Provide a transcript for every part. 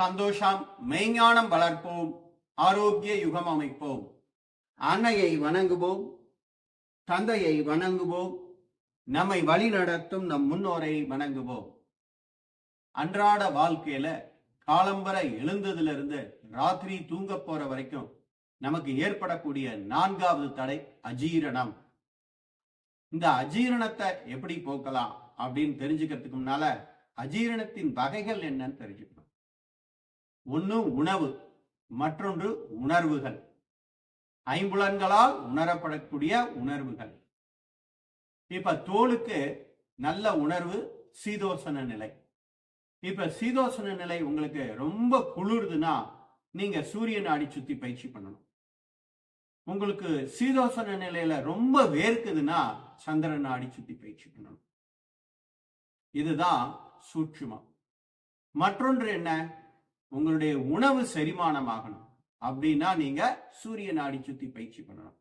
சந்தோஷம் மெய்ஞானம் வளர்ப்போம் ஆரோக்கிய யுகம் அமைப்போம். அன்னையை வணங்குவோம் தந்தையை வணங்குவோம் நம்மை வழிநடத்தும் நம் முன்னோரை வணங்குவோம். அன்றாட வாழ்க்கையில காலம்பர எழுந்ததுல இருந்து ராத்திரி தூங்க போற வரைக்கும் நமக்கு ஏற்படக்கூடிய நான்காவது தடை அஜீரணம். இந்த அஜீரணத்தை எப்படி போக்கலாம் அப்படின்னு தெரிஞ்சுக்கிறதுக்கு முன்னால அஜீரணத்தின் வகைகள் என்னன்னு தெரிஞ்சுக்கணும். ஒன்று உணவு மற்றொன்று உணர்வுகள். ஐம்புலன்களால் உணரப்படக்கூடிய உணர்வுகள். இப்ப தோலுக்கு நல்ல உணர்வு சீதோசன நிலை. இப்ப சீதோசன நிலை உங்களுக்கு ரொம்ப குளிருதுன்னா நீங்க சூரிய நாடி சுத்தி பயிற்சி பண்ணணும். உங்களுக்கு சீதோசன நிலையில ரொம்ப வேர்க்குதுன்னா சந்திர நாடி சுத்தி பயிற்சி பண்ணணும். இதுதான் சூட்சுமம். மற்றொன்று என்ன? உங்களுடைய உணவு செரிமானம் ஆகணும் அப்படின்னா நீங்க சூரிய நாடி சுத்தி பயிற்சி பண்ணணும்.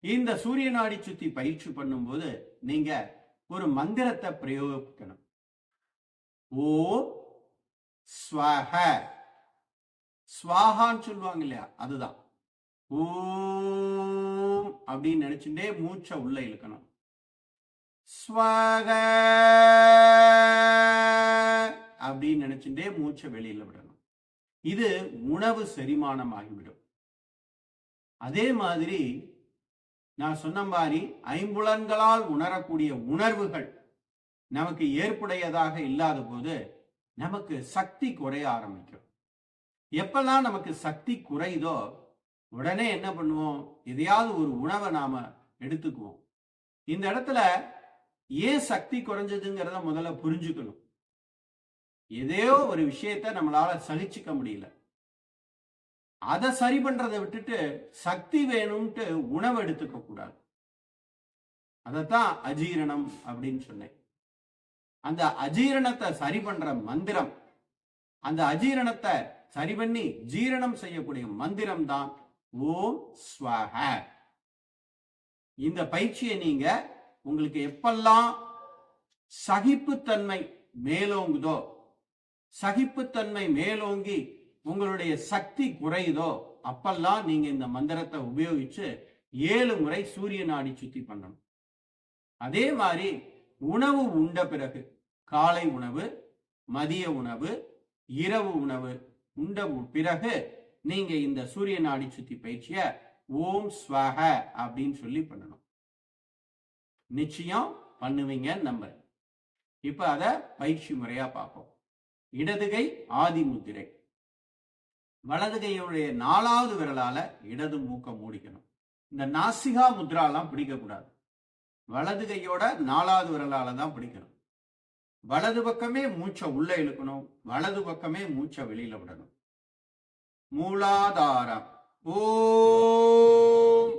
இந்த சூரிய நாடி சுத்தி பயிற்சி பண்ணும்போது நீங்க ஒரு மந்திரத்தை பிரயோகிக்கணும். ஓ ஸ்வஹ. ஸ்வாகான்னு சொல்லுவாங்க இல்லையா? அதுதான். ஓம் அப்படின்னு நினைச்சுட்டே மூச்சை உள்ள இழுக்கணும். ஸ்வக அப்படின்னு நினைச்சுட்டே மூச்சை வெளியில விடணும். இது உணவு செரிமானம் ஆகிவிடும் அதே மாதிரி நான் சொன்ன மாதிரி ஐம்புலன்களால் உணரக்கூடிய உணர்வுகள் நமக்கு ஏற்புடையதாக இல்லாத போது நமக்கு சக்தி குறைய ஆரம்பிக்கும். எப்பெல்லாம் நமக்கு சக்தி குறையுதோ உடனே என்ன பண்ணுவோம்? எதையாவது ஒரு உணவை நாம எடுத்துக்குவோம். இந்த இடத்துல ஏன் சக்தி குறைஞ்சதுங்கிறத முதல்ல புரிஞ்சுக்கணும். எதையோ ஒரு விஷயத்த நம்மளால சகிச்சுக்க முடியல. அதை சரி பண்றதை விட்டுட்டு சக்தி வேணும்ட்டு உணவு எடுத்துக்க கூடாது. அதத்தான் அஜீரணம் அப்படின்னு சொன்னேன். அந்த அஜீரணத்தை சரி பண்ற மந்திரம் அந்த அஜீரணத்தை சரி பண்ணி ஜீரணம் செய்யக்கூடிய மந்திரம் தான் ஓம் ஸ்வஹ. இந்த பயிற்சியை நீங்க உங்களுக்கு எப்பெல்லாம் சகிப்புத்தன்மை மேலோங்குதோ சகிப்புத்தன்மை மேலோங்கி உங்களுடைய சக்தி குறையுதோ அப்பெல்லாம் நீங்க இந்த மந்திரத்தை உபயோகிச்சு ஏழு முறை சூரிய நாடி சுத்தி பண்ணணும். அதே மாதிரி உணவு உண்ட பிறகு காலை உணவு மதிய உணவு இரவு உணவு உண்ட பிறகு நீங்க இந்த சூரிய நாடி சுத்தி பயிற்சிய ஓம் ஸ்வஹ அப்படின்னு சொல்லி பண்ணணும். நிச்சயம் பண்ணுவீங்க நம்புறேன். இப்ப அத பயிற்சி முறையா பார்ப்போம். இடதுகை ஆதி முத்திரை நாலாவது விரலால இடது மூக்க மூடிக்கணும். இந்த நாசிகா முத்ராலாம் பிடிக்கக்கூடாது. வலது கையோட நாலாவது விரலால தான் பிடிக்கணும். வலது பக்கமே மூச்சை உள்ள இழுக்கணும். வலது பக்கமே மூச்சை வெளியில விடணும். மூலாதாரம். ஓம்.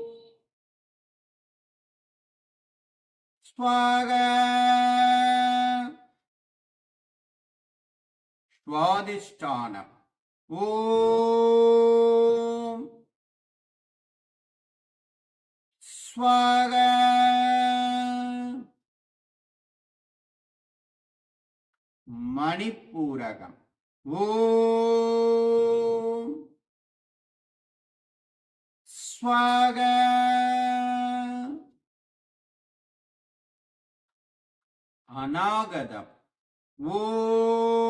ஸ்வாக ஸ்வாதிஷ்டானம் ஓம் ஸ்வாக மணிப்பூரகம் ஓம் ஸ்வாக அநாகதம் ஓம்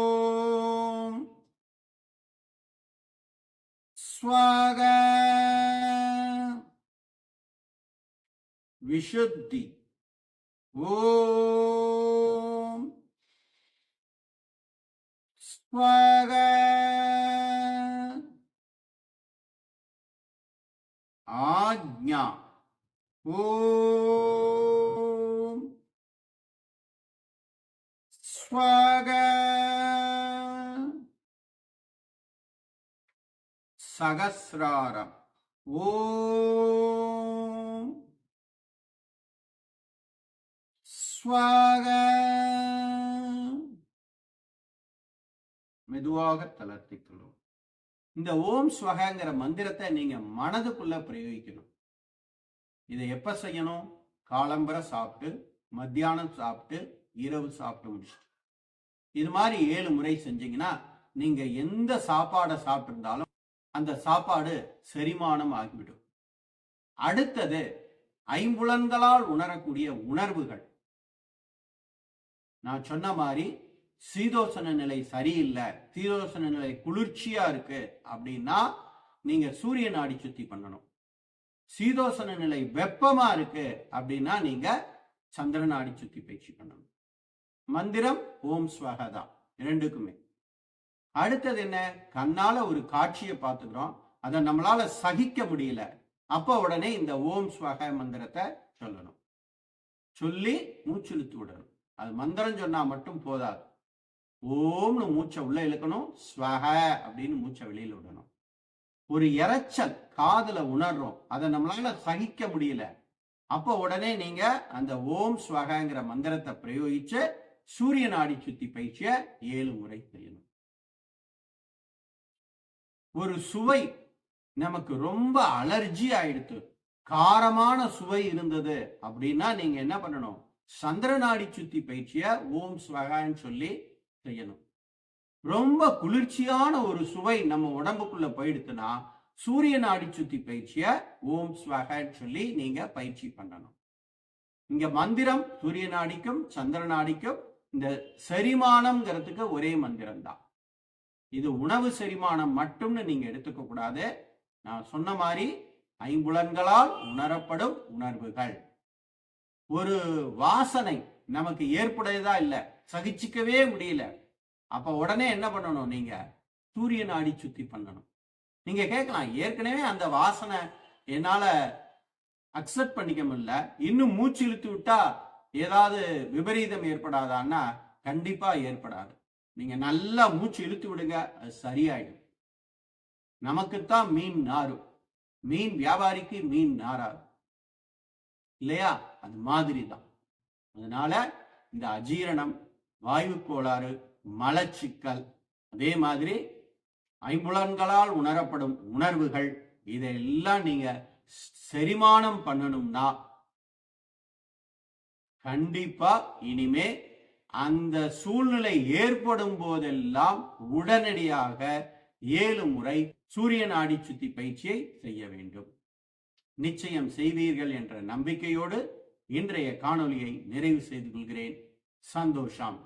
ஸ்வாக விஷுத்தி ஓம் ஸ்வாக ஆஜ்ஞா ஓம் ஸ்வாக சகசிராரம். ஓம். ஸ்வாக மெதுவாக தளர்த்திக்கணும். இந்த ஓம் ஸ்வகங்கிற மந்திரத்தை நீங்க மனதுக்குள்ள பிரயோகிக்கணும். இதை எப்ப செய்யணும்? காலம்பரை சாப்பிட்டு மத்தியானம் சாப்பிட்டு இரவு சாப்பிட்டு முடிச்சு இது மாதிரி ஏழு முறை செஞ்சீங்கன்னா நீங்க எந்த சாப்பாடை சாப்பிட்டிருந்தாலும் அந்த சாப்பாடு செரிமானம் ஆகிவிடும். அடுத்தது ஐம்புலன்களால் உணரக்கூடிய உணர்வுகள். நான் சொன்ன மாதிரி சீதோசன நிலை சரியில்லை சீதோசன நிலை குளிர்ச்சியா இருக்கு அப்படின்னா நீங்க சூரிய நாடி சுத்தி பண்ணணும். சீதோசன நிலை வெப்பமா இருக்கு அப்படின்னா நீங்க சந்திர நாடி சுத்தி பயிற்சி பண்ணணும். மந்திரம் ஓம் ஸ்வகதா இரண்டுக்குமே. அடுத்தது என்ன? கண்ணால ஒரு காட்சியை பார்த்துக்கிறோம். அதை நம்மளால சகிக்க முடியல. அப்ப உடனே இந்த ஓம் ஸ்வக மந்திரத்தை சொல்லணும். சொல்லி மூச்சிழுத்து விடணும். அது மந்திரம் சொன்னா மட்டும் போதாது. ஓம்னு மூச்சை உள்ள இழுக்கணும். ஸ்வக அப்படின்னு மூச்சை வெளியில விடணும். ஒரு இறைச்சல் காதல உணர்றோம். அதை நம்மளால சகிக்க முடியல. அப்ப உடனே நீங்க அந்த ஓம் ஸ்வகங்கிற மந்திரத்தை பிரயோகிச்சு சூரிய நாடி சுத்தி பயிற்சிய ஏழு முறை செய்யணும். ஒரு சுவை நமக்கு ரொம்ப அலர்ஜி ஆயிடுத்து காரமான சுவை இருந்தது அப்படின்னா நீங்க என்ன பண்ணணும்? சந்திர நாடி சுத்தி பயிற்சிய ஓம் ஸ்வகான்னு சொல்லி செய்யணும். ரொம்ப குளிர்ச்சியான ஒரு சுவை நம்ம உடம்புக்குள்ள போயிடுத்துன்னா சூரிய நாடி சுத்தி பயிற்சிய ஓம் ஸ்வகான்னு சொல்லி நீங்க பயிற்சி பண்ணணும். இங்க மந்திரம் சூரிய நாடிக்கும் சந்திர நாடிக்கும் இந்த செரிமானம்ங்கிறதுக்கு ஒரே மந்திரம் தான் இது உணவு செரிமானம் மட்டும்னு நீங்க எடுத்துக்க கூடாது. நான் சொன்ன மாதிரி ஐம்புலன்களால் உணரப்படும் உணர்வுகள். ஒரு வாசனை நமக்கு ஏற்புடையதா இல்ல சகிச்சிக்கவே முடியல அப்ப உடனே என்ன பண்ணணும் நீங்க? சூரிய நாடி சுத்தி பண்ணணும். நீங்க கேட்கலாம் ஏற்கனவே அந்த வாசனை என்னால அக்செப்ட் பண்ணிக்க முடியல இன்னும் மூச்சு இழுத்து விட்டா ஏதாவது விபரீதம் ஏற்படாதான்னா கண்டிப்பா ஏற்படாது. நீங்க நல்லா மூச்சு இழுத்து விடுங்க அது சரியாயிடும். நமக்குத்தான் மீன் நாரும். மீன் வியாபாரிக்கு மீன் நாராது. இல்லையா? அது மாதிரி தான் அதனால இந்த அஜீரணம் வாயு கோளாறு மலச்சிக்கல் அதே மாதிரி ஐம்புலன்களால் உணரப்படும் உணர்வுகள் இதையெல்லாம் நீங்க செரிமானம் பண்ணணும்னா கண்டிப்பா இனிமே அந்த சூழ்நிலை ஏற்படும் போதெல்லாம் உடனடியாக ஏழு முறை சூரிய நாடி சுத்தி பயிற்சியை செய்ய வேண்டும். நிச்சயம் செய்வீர்கள் என்ற நம்பிக்கையோடு இன்றைய காணொளியை நிறைவு செய்து கொள்கிறேன். சந்தோஷம்.